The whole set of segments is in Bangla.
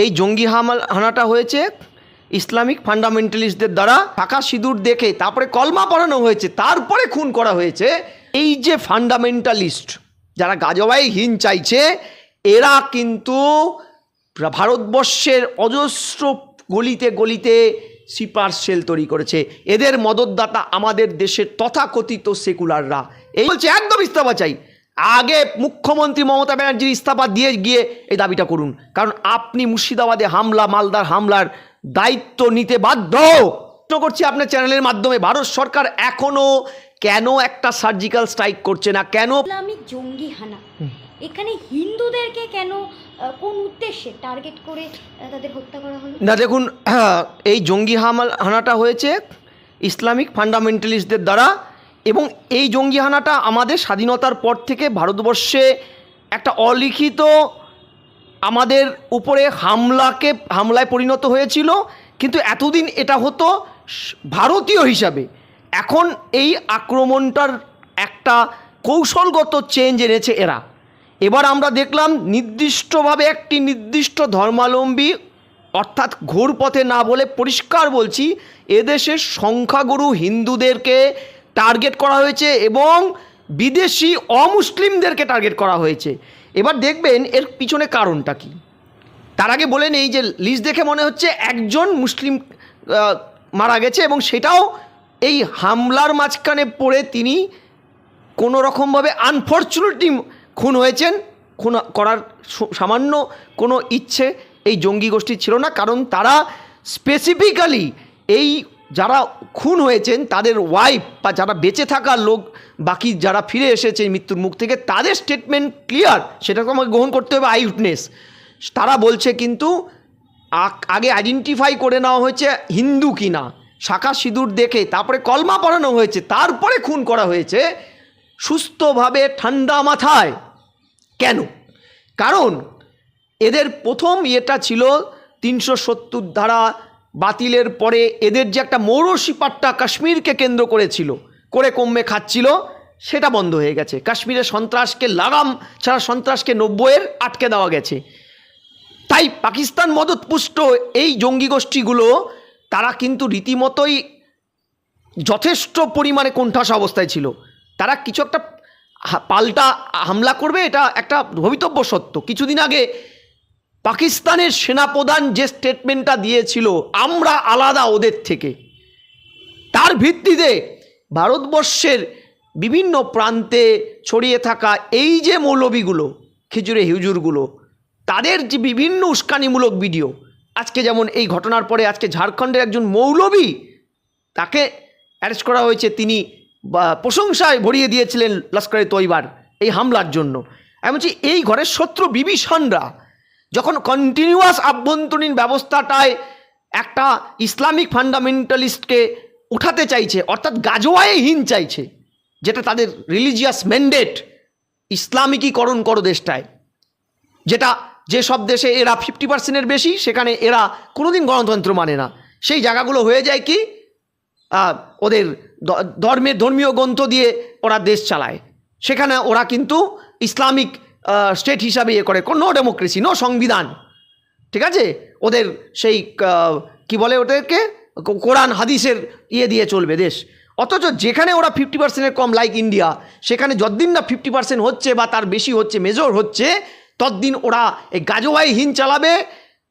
এই জঙ্গি হামাল হানাটা হয়েছে ইসলামিক ফান্ডামেন্টালিস্টদের দ্বারা। ফাঁকা সিঁদুর দেখে তারপরে কলমা পড়ানো হয়েছে, তারপরে খুন করা হয়েছে। এই যে ফান্ডামেন্টালিস্ট যারা গাজবাই হিন চাইছে, এরা কিন্তু ভারতবর্ষের অজস্র গলিতে গলিতে সিপার সেল তৈরি করেছে। এদের মদতদাতা আমাদের দেশের তথাকথিত সেকুলাররা। এই বলছে, একদম ইস্তফা চাই। আগে মুখ্যমন্ত্রী মমতা ব্যানার্জির ইস্তফা দিয়ে গিয়ে এই দাবিটা করুন। কারণ আপনি মুর্শিদাবাদে হামলা মালদার হামলার দায়িত্ব নিতে বাধ্য। করছি আপনার চ্যানেলের মাধ্যমে। ভারত সরকার এখনও কেন একটা সার্জিক্যাল স্ট্রাইক করছে না? কেন ইসলামিক জঙ্গি হানা। এখানে হিন্দুদেরকে কেন কোন উদ্দেশ্যে টার্গেট করে তাদের হত্যা করা হলো? না দেখুন এই জঙ্গি হামাল হানাটা হয়েছে ইসলামিক ফান্ডামেন্টালিস্টদের দ্বারা। এবং এই জঙ্গি হানাটা আমাদের স্বাধীনতার পর থেকে ভারতবর্ষে একটা অলিখিত আমাদের উপরে হামলাকে, হামলায় পরিণত হয়েছিল। কিন্তু এতদিন এটা হতো ভারতীয় হিসাবে। এখন এই আক্রমণটার একটা কৌশলগত চেঞ্জ এনেছে এরা। এবার আমরা দেখলাম নির্দিষ্টভাবে একটি নির্দিষ্ট ধর্মাবলম্বী, অর্থাৎ ঘোর পথে না বলে পরিষ্কার বলছি, এদেশের সংখ্যাগুরু হিন্দুদেরকে টার্গেট করা হয়েছে এবং বিদেশি অমুসলিমদেরকে টার্গেট করা হয়েছে। এবার দেখবেন এর পিছনে কারণটা কী? তার আগে বলে নেই যে লিস্ট দেখে মনে হচ্ছে একজন মুসলিম মারা গেছে এবং সেটাও এই হামলার মাঝখানে পড়ে তিনি কোনো রকমভাবে আনফর্চুনেটলি খুন হয়েছেন। খুন করার সামান্য কোনো ইচ্ছে এই জঙ্গি গোষ্ঠীর ছিল না, কারণ তারা স্পেসিফিক্যালি এই যারা খুন হয়েছেন, তাদের ওয়াইফ বা যারা বেঁচে থাকা লোক, বাকি যারা ফিরে এসেছে মৃত্যুর মুখ থেকে, তাদের স্টেটমেন্ট ক্লিয়ার সেটা তো আমাকে গ্রহণ করতে হবে আই উইটনেস তারা বলছে কিন্তু আগে আইডেন্টিফাই করে নেওয়া হয়েছে হিন্দু কিনা। শাখা সিঁদুর দেখে, তারপরে কলমা পড়ানো হয়েছে, তারপরে খুন করা হয়েছে সুস্থভাবে ঠান্ডা মাথায়। কেন? কারণ, এদের প্রথম ইয়েটা ছিল তিনশো সত্তর ধারা বাতিলের পরে এদের যে একটা মৌরসি পাট্টা কাশ্মীরকে কেন্দ্র করেছিল, করে কমবে খাচ্ছিল, সেটা বন্ধ হয়ে গেছে। কাশ্মীরে সন্ত্রাসকে লাগাম ছাড়া সন্ত্রাসকে নব্বইয়ের আটকে দেওয়া গেছে। তাই পাকিস্তান মদতপুষ্ট এই জঙ্গি গোষ্ঠীগুলো, তারা কিন্তু রীতিমতোই যথেষ্ট পরিমাণে কোণঠাস অবস্থায় ছিল। তারা কিছু একটা পাল্টা হামলা করবে, এটা একটা ভবিতব্য সত্য। কিছুদিন আগে পাকিস্তানের সেনাপ্রধান যে স্টেটমেন্টটা দিয়েছিল, আমরা আলাদা ওদের থেকে। তার ভিত্তিতে ভারতবর্ষের বিভিন্ন প্রান্তে ছড়িয়ে থাকা এই যে মৌলবীগুলো খিচুড়ে হিউজুরগুলো তাদের যে বিভিন্ন উস্কানিমূলক ভিডিও, আজকে যেমন এই ঘটনার পরে আজকে ঝাড়খণ্ডের একজন মৌলবী তাকে অ্যারেস্ট করা হয়েছে, তিনি প্রশংসায় ভরিয়ে দিয়েছিলেন লস্করে তৈবার এই হামলার জন্য। আমি বলছি, এই ঘরের শত্রু বিভীষণরা যখন কন্টিনিউয়াস আভ্যন্তরীণ ব্যবস্থাটায় একটা ইসলামিক ফান্ডামেন্টালিস্টকে উঠাতে চাইছে, অর্থাৎ গাজোয়ায়হীন চাইছে, যেটা তাদের রিলিজিয়াস ম্যান্ডেট ইসলামিকীকরণ করো দেশটায়, যেটা যে সব দেশে এরা ফিফটি পার্সেন্টের বেশি, সেখানে এরা কোনোদিন গণতন্ত্র মানে না। সেই জায়গাগুলো হয়ে যায় কি? ওদের ধর্মের ধর্মীয় গ্রন্থ দিয়ে ওরা দেশ চালায়। সেখানে ওরা কিন্তু ইসলামিক স্টেট হিসাবে ইয়ে করে। নো ডেমোক্রেসি নো সংবিধান। ঠিক আছে? ওদের সেই কি বলে ওদেরকে? কোরআন, হাদিসের ইয়ে দিয়ে চলবে দেশ। অথচ যেখানে ওরা ফিফটি পার্সেন্টের কম লাইক ইন্ডিয়া সেখানে যতদিন না ফিফটি পার্সেন্ট হচ্ছে বা তার বেশি হচ্ছে মেজর হচ্ছে, ততদিন ওরা এই গাজোয়াই হিন চালাবে,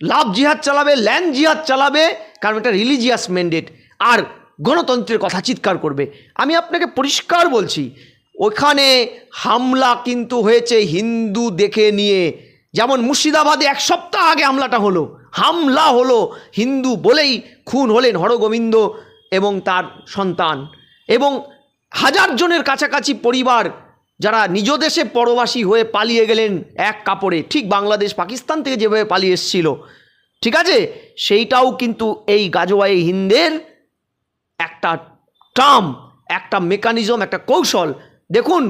লাভ জিহাদ চালাবে ল্যান্ড জিহাদ চালাবে, কারণ এটা রিলিজিয়াস ম্যান্ডেট আর গণতন্ত্রের কথা চিৎকার করবে। আমি আপনাকে পরিষ্কার বলছি ওখানে হামলা কিন্তু হয়েছে হিন্দু দেখে নিয়ে। যেমন মুর্শিদাবাদে এক সপ্তাহ আগে হামলাটা হলো। হামলা হলো, হিন্দু বলেই খুন হলেন হরগোবিন্দ এবং তার সন্তান। এবং হাজার জনের কাছাকাছি পরিবার যারা নিজ দেশে পরবাসী হয়ে পালিয়ে গেলেন এক কাপড়ে, ঠিক বাংলাদেশ, পাকিস্তান থেকে যেভাবে পালিয়ে এসেছিল। ঠিক আছে? সেইটাও কিন্তু এই গাজোয়াই হিন্দের একটা ট্রাম একটা মেকানিজম একটা কৌশল দেখুন,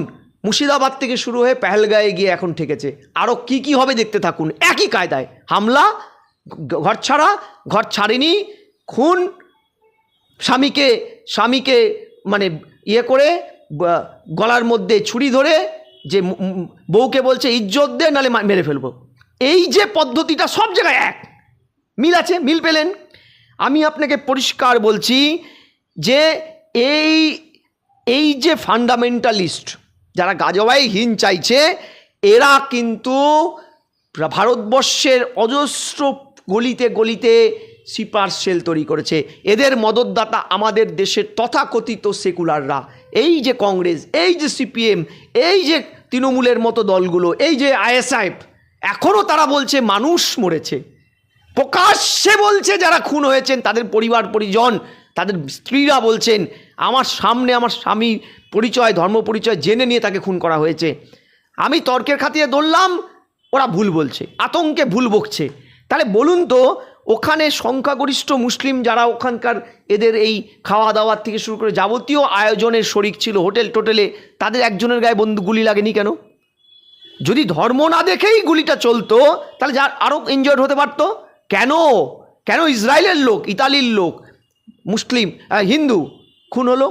মুর্শিদাবাদ থেকে শুরু হয়ে পেহেলগাঁয়ে গিয়ে এখন ঠেকেছে। আরও কি কি হবে দেখতে থাকুন। একই কায়দায়। হামলা ঘর ছাড়া, ঘর ছাড়েনি, খুন, স্বামীকে স্বামীকে মানে ইয়ে করে গলার মধ্যে ছুরি ধরে যে বউকে বলছে, ইজ্জত দে, নালে মেরে ফেলব। এই যে পদ্ধতিটা সব জায়গায় এক। মিল আছে, মিল পেলেন। আমি আপনাকে পরিষ্কার বলছি যে এই এই যে ফান্ডামেন্টালিস্ট যারা গাজবাই হিন চাইছে, এরা কিন্তু ভারতবর্ষের অজস্র গলিতে গলিতে সিপার সেল তৈরি করেছে। এদের মদতদাতা আমাদের দেশের তথাকথিত সেকুলাররা। এই যে কংগ্রেস, এই যে সিপিএম, এই যে তৃণমূলের মতো দলগুলো, এই যে আইএসআইএফ এখনও তারা বলছে মানুষ মরেছে। প্রকাশ্যে বলছে যারা খুন হয়েছেন তাদের পরিবার, পরিজন তাদের স্ত্রীরা বলছেন, আমার সামনে আমার স্বামী পরিচয়, ধর্ম পরিচয় জেনে নিয়ে তাকে খুন করা হয়েছে। আমি তর্কের খাতিরে দৌড়লাম ওরা ভুল বলছে, আতঙ্কে ভুল বকছে। তাহলে বলুন তো, ওখানে সংখ্যাগরিষ্ঠ মুসলিম যারা ওখানকার এদের এই খাওয়া দাওয়ার থেকে শুরু করে যাবতীয় আয়োজনের শরিক ছিল, হোটেল টোটেলে, তাদের একজনের গায়ে বন্ধু গুলি লাগেনি কেন? যদি ধর্ম না দেখেই গুলিটা চলতো, তাহলে যা আরও এনজয়েড হতে পারতো? কেন? কেন ইসরায়েলের লোক, ইতালির লোক মুসলিম আহ, হিন্দু খুন হলো।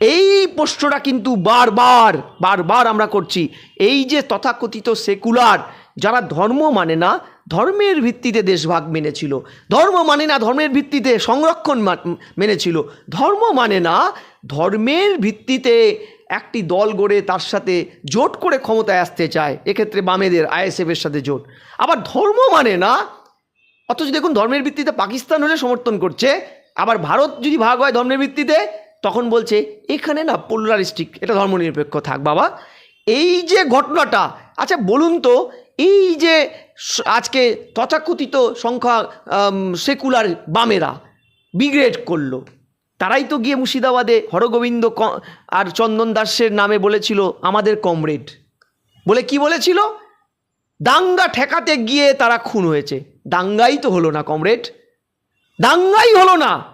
এই প্রশ্নটা কিন্তু বারবার বারবার আমরা করছি। এই যে তথাকথিত সেকুলার যারা ধর্ম মানে না ধর্মের ভিত্তিতে দেশভাগ মেনেছিল। ধর্ম মানে না ধর্মের ভিত্তিতে সংরক্ষণ মেনেছিল। ধর্ম মানে না ধর্মের ভিত্তিতে একটি দল গড়ে তার সাথে জোট করে ক্ষমতায় আসতে চায়। এক্ষেত্রে বামেদের আইএসএফের সাথে জোট। আবার ধর্ম মানে না অথচ দেখুন ধর্মের ভিত্তিতে পাকিস্তান হলে সমর্থন করছে আবার ভারত যদি ভাগ হয় ধর্মের ভিত্তিতে, তখন বলছে, এখানে না পোলারিস্টিক এটা ধর্মনিরপেক্ষ থাক বাবা। এই যে ঘটনাটা আচ্ছা বলুন তো, এই যে আজকে তথাকথিত সংখ্যা সেকুলার বামেরা বিগ্রেড করল, তারাই তো গিয়ে মুর্শিদাবাদে হরগোবিন্দ আর চন্দন দাসের নামে বলেছিল, আমাদের কমরেড বলে কি বলেছিল? দাঙ্গা ঠেকাতে গিয়ে তারা খুন হয়েছে। দাঙ্গাই তো হলো না কমরেড দাঙ্গাই হলো না।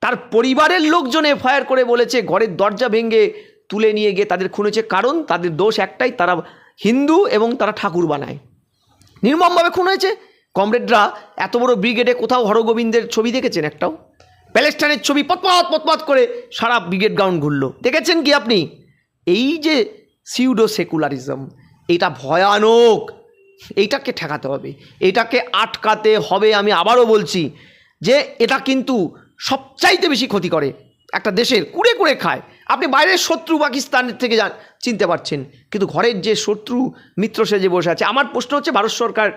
তার পরিবারের লোকজন এফআইআর করে বলেছে, ঘরের দরজা ভেঙে তুলে নিয়ে গিয়ে তাদের খুনেছে কারণ তাদের দোষ একটাই, তারা হিন্দু এবং তারা ঠাকুর বানায়। নির্মমভাবে খুন হয়েছে। কমরেডরা এত বড় ব্রিগেডে কোথাও হরগোবিন্দের ছবি দেখেছেন একটাও? প্যালেস্টাইনের ছবি পতপত পতপত করে সারা ব্রিগেড গ্রাউন্ড ঘুরলো। দেখেছেন কি আপনি? এই যে সিউডো সেকুলারিজম এটা ভয়ানক। এইটাকে ঠেকাতে হবে। এটাকে আটকাতে হবে, আমি আবারও বলছি। যে এটা কিন্তু সবচাইতে বেশি ক্ষতি করে। একটা দেশের কুড়ে কুড়ে খায়। আপনি বাইরের শত্রু পাকিস্তানের থেকে যান চিনতে পারছেন। কিন্তু ঘরের যে শত্রু মিত্র সেজে বসে আছে, আমার প্রশ্ন হচ্ছে ভারত সরকার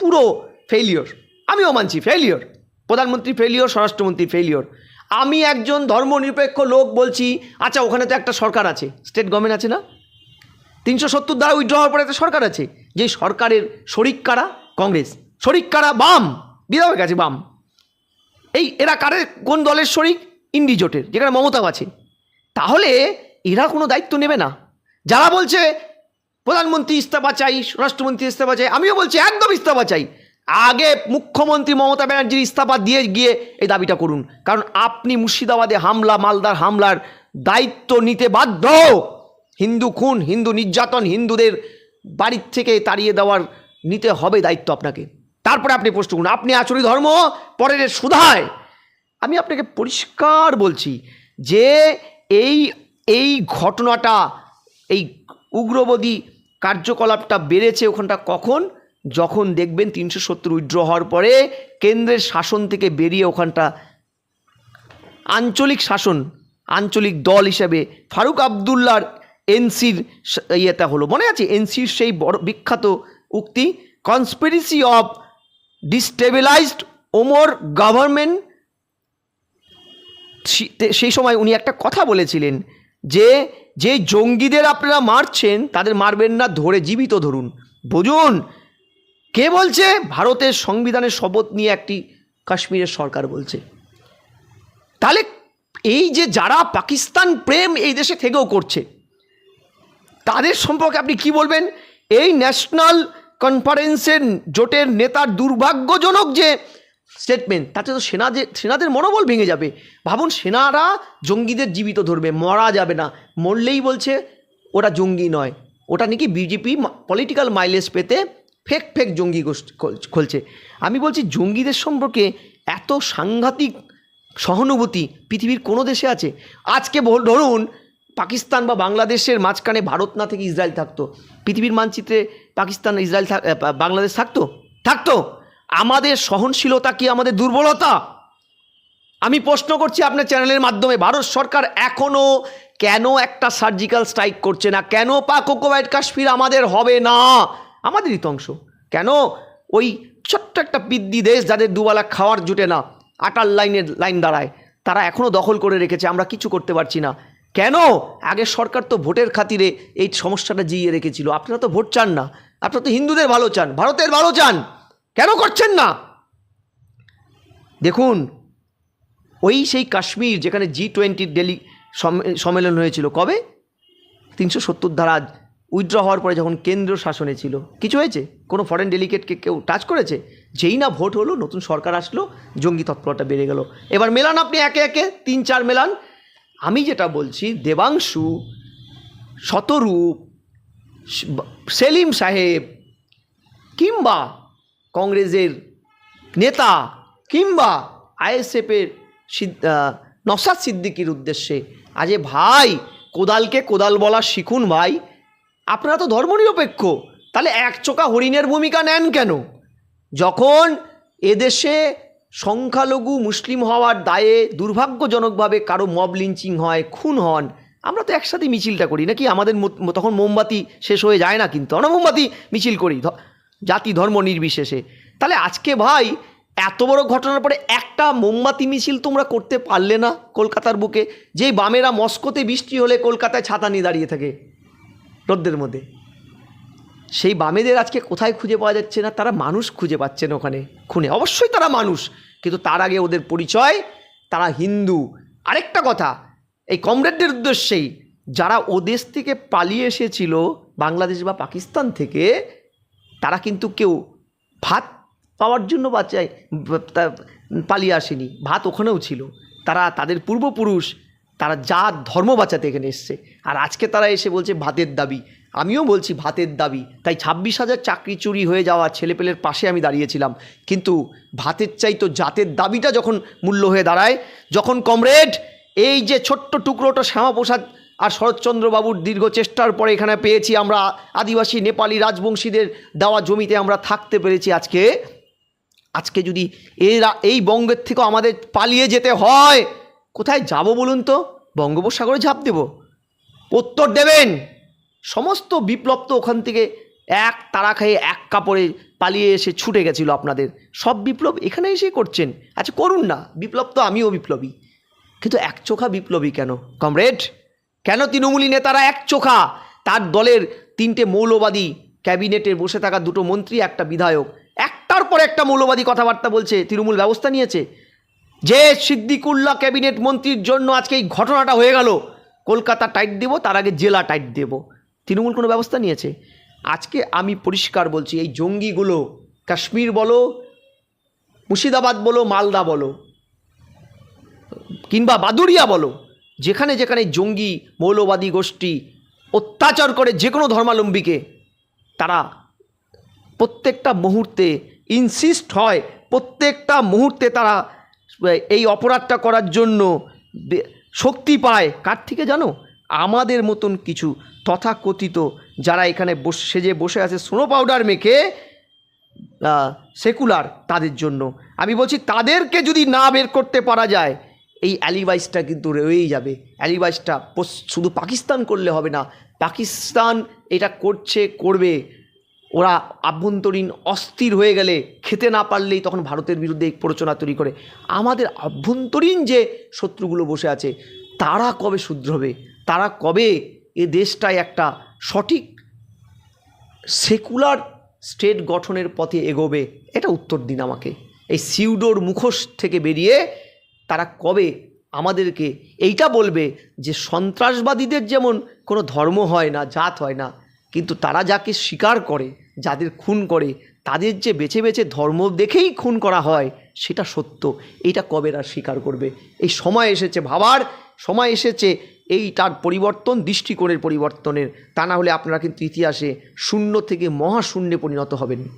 পুরো ফেলিওর আমিও মানছি ফেলিওর প্রধানমন্ত্রী ফেলিওর স্বরাষ্ট্রমন্ত্রী ফেলিওর আমি একজন ধর্মনিরপেক্ষ লোক বলছি আচ্ছা ওখানে তো একটা সরকার আছে। স্টেট গভর্নমেন্ট আছে না? তিনশো সত্তর দ্বারা উইথড্র হওয়ার পরে একটা সরকার আছে। যেই সরকারের শরিক কারা? কংগ্রেস। শরিক কারা? বাম। বিধায়ক আছে, বাম। এই, এরা কারে? কোন দলের শরিক? ইন্ডি জোটের, যেখানে মমতাও আছে। তাহলে এরা কোনো দায়িত্ব নেবে না। যারা বলছে, প্রধানমন্ত্রী ইস্তফা চাই, স্বরাষ্ট্রমন্ত্রী ইস্তফা চাই, আমিও বলছি একদম ইস্তফা চাই। আগে মুখ্যমন্ত্রী মমতা ব্যানার্জির ইস্তফা দিয়ে গিয়ে এই দাবিটা করুন। কারণ আপনি মুর্শিদাবাদে হামলা, মালদার হামলার দায়িত্ব নিতে বাধ্য। হিন্দু খুন, হিন্দু নির্যাতন, হিন্দুদের বাড়ির থেকে তাড়িয়ে দেওয়ার নিতে হবে দায়িত্ব আপনাকে। তারপরে আপনি প্রশ্ন করুন, আপনি আচরি ধর্ম, পরের সুধায়। আমি আপনাকে পরিষ্কার বলছি যে এই এই ঘটনাটা, এই উগ্রবাদী কার্যকলাপটা বেড়েছে ওখানটা কখন? যখন দেখবেন তিনশো সত্তর উইড্র হওয়ার পরে কেন্দ্রের শাসন থেকে বেরিয়ে ওখানটা আঞ্চলিক শাসন, আঞ্চলিক দল হিসেবে ফারুক আবদুল্লার এনসির ইয়েটা হলো। মনে আছে? এনসির সেই বড় বিখ্যাত উক্তি conspiracy of destabilized our government সেই সময় উনি একটা কথা বলেছিলেন যে যে জঙ্গিদের আপনারা মারছেন, তাদের মারবেন না, ধরে জীবিত ধরুন। বুঝুন, কে বলছে? ভারতের সংবিধানের শপথ নিয়ে একটি কাশ্মীরের সরকার বলছে। তাহলে এই যে যারা পাকিস্তান প্রেম এই দেশে থেকেও করছে, তাদের সম্পর্কে আপনি কি বলবেন? এই ন্যাশনাল কনফারেন্সের জোটের নেতার দুর্ভাগ্যজনক যে স্টেটমেন্ট তাতে তো সেনা যে, সেনাদের মনোবল ভেঙে যাবে। ভাবুন, সেনারা জঙ্গিদের জীবিত ধরবে, মরা যাবে না। মরলেই বলছে ওটা জঙ্গি নয়। ওটা নাকি বিজেপি পলিটিক্যাল মাইলেজ পেতে ফেক ফেক জঙ্গি গোষ্ঠী, খোল- খুলছে। আমি বলছি, জঙ্গিদের সম্পর্কে এত সাংঘাতিক সহানুভূতি পৃথিবীর কোনো দেশে আছে? আজকে ধরুন পাকিস্তান বা বাংলাদেশের মাঝখানে ভারত না থেকে ইসরায়েল থাকতো। পৃথিবীর মানচিত্রে পাকিস্তান, ইসরায়েল বাংলাদেশ থাকতো? থাকতো। আমাদের সহনশীলতা কি আমাদের দুর্বলতা? আমি প্রশ্ন করছি আপনার চ্যানেলের মাধ্যমে, ভারত সরকার এখনও কেন একটা সার্জিক্যাল স্ট্রাইক করছে না? কেন পাক ওকুপাইড কাশ্মীর আমাদের হবে না? আমাদেরই তো অংশ। কেন? ওই ছোট্ট একটা পিদ্দি দেশ যাদের দুবেলা খাওয়ার জুটে না, আটার লাইনের লাইন দাঁড়ায়, তারা এখনও দখল করে রেখেছে, আমরা কিছু করতে পারছি না। কেন? আগের সরকার তো ভোটের খাতিরে এই সমস্যাটা জিইয়ে রেখেছিল। আপনারা তো ভোট চান না। আপনারা তো হিন্দুদের ভালো চান, ভারতের ভালো চান। কেন করছেন না? দেখুন, ওই সেই কাশ্মীর যেখানে জি টোয়েন্টির ডেলি সম- সম্মেলন হয়েছিল, কবে? তিনশো সত্তর ধারা উইথড্র হওয়ার পরে যখন কেন্দ্র শাসনে ছিল। কিছু হয়েছে? কোনো ফরেন ডেলিগেটকে কেউ টাচ করেছে? যেই না ভোট হলো, নতুন সরকার আসলো, জঙ্গি তৎপরতা বেড়ে গেল। এবার মেলান আপনি একে একে, তিন চার মেলান। আমি যেটা বলছি, দেবাংশু, শতরূপ সেলিম সাহেব, কিংবা কংগ্রেসের নেতা, কিংবা আইএসএফের নসাদ সিদ্দিকির উদ্দেশ্যে আজে ভাই, কোদালকে কোদাল বলা শিখুন ভাই, আপনারা তো ধর্মনিরপেক্ষ, তাহলে এক চোখা হরিণের ভূমিকা নেন কেন? যখন এদেশে সংখ্যালঘু মুসলিম হওয়ার দায়ে দুর্ভাগ্যজনকভাবে কারও মব লিঞ্চিং হয়, খুন হন। আমরা তো একসাথে মিছিলটা করি, নাকি আমাদের তখন মোমবাতি শেষ হয়ে যায় না কিন্তু? আমরা মোমবাতি মিছিল করি জাতি ধর্ম নির্বিশেষে। তাহলে আজকে ভাই, এত বড় ঘটনার পরে একটা মোমবাতি মিছিল তোমরা করতে পারলে না কলকাতার বুকে যেই বামেরা মস্কোতে বৃষ্টি হলে কলকাতায় ছাতা নিয়ে দাঁড়িয়ে থাকে রোদ্দের মধ্যে? সেই বামেদের আজকে কোথায় খুঁজে পাওয়া যাচ্ছে না? তারা মানুষ খুঁজে পাচ্ছেন ওখানে। খুনে। অবশ্যই তারা মানুষ, কিন্তু তার আগে ওদের পরিচয়, তারা হিন্দু। আরেকটা কথা, এই কমরেডদের উদ্দেশ্যেই, যারা ও দেশ থেকে পালিয়ে এসেছিল বাংলাদেশ বা পাকিস্তান থেকে, তারা কিন্তু কেউ ভাত পাওয়ার জন্য বাঁচায় পালিয়ে আসেনি। ভাত ওখানেও ছিল। তারা তাদের পূর্বপুরুষ, তারা যা ধর্ম বাঁচাতে এখানে এসছে। আর আজকে তারা এসে বলছে, ভাতের দাবি। আমিও বলছি ভাতের দাবি। তাই ছাব্বিশ হাজার চাকরি চুরি হয়ে যাওয়া ছেলেপেলের পাশে আমি দাঁড়িয়েছিলাম। কিন্তু ভাতের চাই তো জাতের দাবিটা যখন মূল্য হয়ে দাঁড়ায়, যখন কমরেড, এই যে ছোট্ট টুকরোটা শ্যামাপ্রসাদ আর শরৎচন্দ্রবাবুর দীর্ঘ চেষ্টার পরে এখানে পেয়েছি আমরা আদিবাসী নেপালি রাজবংশীদের দেওয়া জমিতে আমরা থাকতে পেরেছি আজকে। আজকে যদি এরা এই বঙ্গের থেকেও আমাদের পালিয়ে যেতে হয়, কোথায় যাব বলুন তো? বঙ্গোপসাগরে ঝাঁপ দেব। উত্তর দেবেন। সমস্ত বিপ্লব তো ওখান থেকে এক তারা খেয়ে এক কাপড়ে পালিয়ে এসে ছুটে গেছিল আপনাদের। সব বিপ্লব এখানে এসে করছেন। আচ্ছা করুন না। বিপ্লব তো আমিও বিপ্লবী। কিন্তু এক চোখা বিপ্লবী কেন? কমরেড, কেন তৃণমূলী নেতারা এক চোখা? তার দলের তিনটে মৌলবাদী ক্যাবিনেটে বসে থাকা দুটো মন্ত্রী, একটা বিধায়ক। একটার পর একটা মৌলবাদী কথাবার্তা বলছে, তৃণমূল ব্যবস্থা নিয়েছে। যে সিদ্দিকুল্লাহ ক্যাবিনেট মন্ত্রীর জন্য আজকে এই ঘটনাটা হয়ে গেল, কলকাতা টাইট দেব, তার আগে জেলা টাইট দেব। তৃণমূল কোনো ব্যবস্থা নিয়েছে? আজকে আমি পরিষ্কার বলছি, এই জঙ্গিগুলো, কাশ্মীর বলো, মুর্শিদাবাদ বলো, মালদা বলো, কিংবা বাদুড়িয়া বলো, যেখানে যেখানে জঙ্গি, মৌলবাদী গোষ্ঠী অত্যাচার করে যে কোনো ধর্মালম্বীকে তারা প্রত্যেকটা মুহূর্তে ইনসিস্ট হয়, প্রত্যেকটা মুহূর্তে তারা, এই অপরাধটা করার জন্য শক্তি পায়। কার থেকে জানো? আমাদের মতন কিছু তথাকথিত যারা এখানে বসে, সেজে বসে আছে স্নো পাউডার মেখে সেকুলার তাদের জন্য। আমি বলছি, তাদেরকে যদি না বের করতে পারা যায়, এই অ্যালিবাইসটা কিন্তু রয়েই যাবে। অ্যালিবাইসটা পস- শুধু পাকিস্তান করলে হবে না, পাকিস্তান এটা করছে, করবে। ওরা আভ্যন্তরীণ অস্থির হয়ে গেলে, খেতে না পারলেই তখন ভারতের বিরুদ্ধে এই প্ররোচনা তৈরি করে। আমাদের আভ্যন্তরীণ যে শত্রুগুলো বসে আছে, তারা কবে শুধরবে? তারা কবে এ দেশটায় একটা সঠিক সেকুলার স্টেট গঠনের পথে এগোবে, এটা উত্তর দিন আমাকে। এই সিউডোর মুখোশ থেকে বেরিয়ে তারা কবে আমাদেরকে এইটা বলবে যে সন্ত্রাসবাদীদের যেমন কোনো ধর্ম হয় না, জাত হয় না, কিন্তু তারা যাকে স্বীকার করে, যাদের খুন করে, তাদের যে বেছে বেছে ধর্ম দেখেই খুন করা হয়, সেটা সত্য। এইটা কবে আর স্বীকার করবে? এই সময় এসেছে ভাবার সময় এসেছে এই তার পরিবর্তন দৃষ্টিকোণের পরিবর্তনের। তা না হলে আপনারা কিন্তু ইতিহাসে শূন্য থেকে মহাশূন্যে পরিণত হবেন।